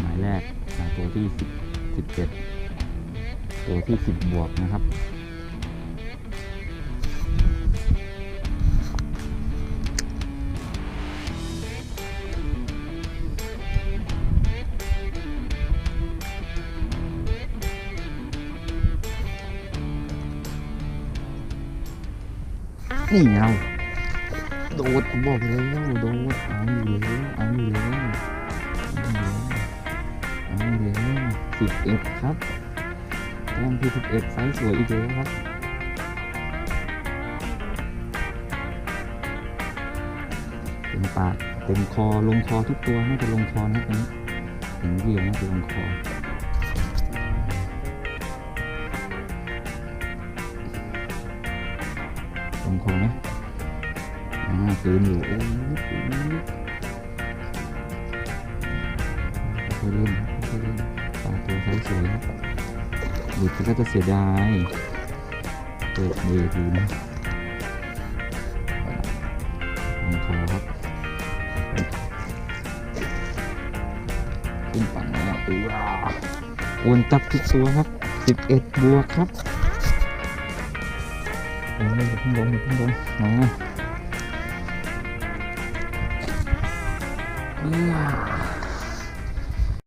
หมายแรกตัวที่สิบสิบเจ็ดตัวที่สิบบวกนะครับนี่ไงเราโดดผมบอกแล้วโดดเอาอยู่แล้วเอาอยู่แล้ว 11 ครับแต้มที่11ไซส์สวยอีกแล้ะครับเต็มปากเต็มคอลงคอทุกตัวน่จะลงคอนะตอนนี้เห็นเดียวน่จะลงคอลงคอไหมอ่าคืนอยู่โอ้ย Korean, Korean. ค่อยๆเล่นค่อยๆเล่นปลาตัวไซส์สวยครับหลุดก็จะเสียดายเปิดเบรกดีนะลงคอครับขึ้นฝั่งแล้วอืออ้าวนจับทุกตัวครับ 11 บวกครับโอ้ยอย่าพิ่งลงอย่าพิ่งลงมาอื้อ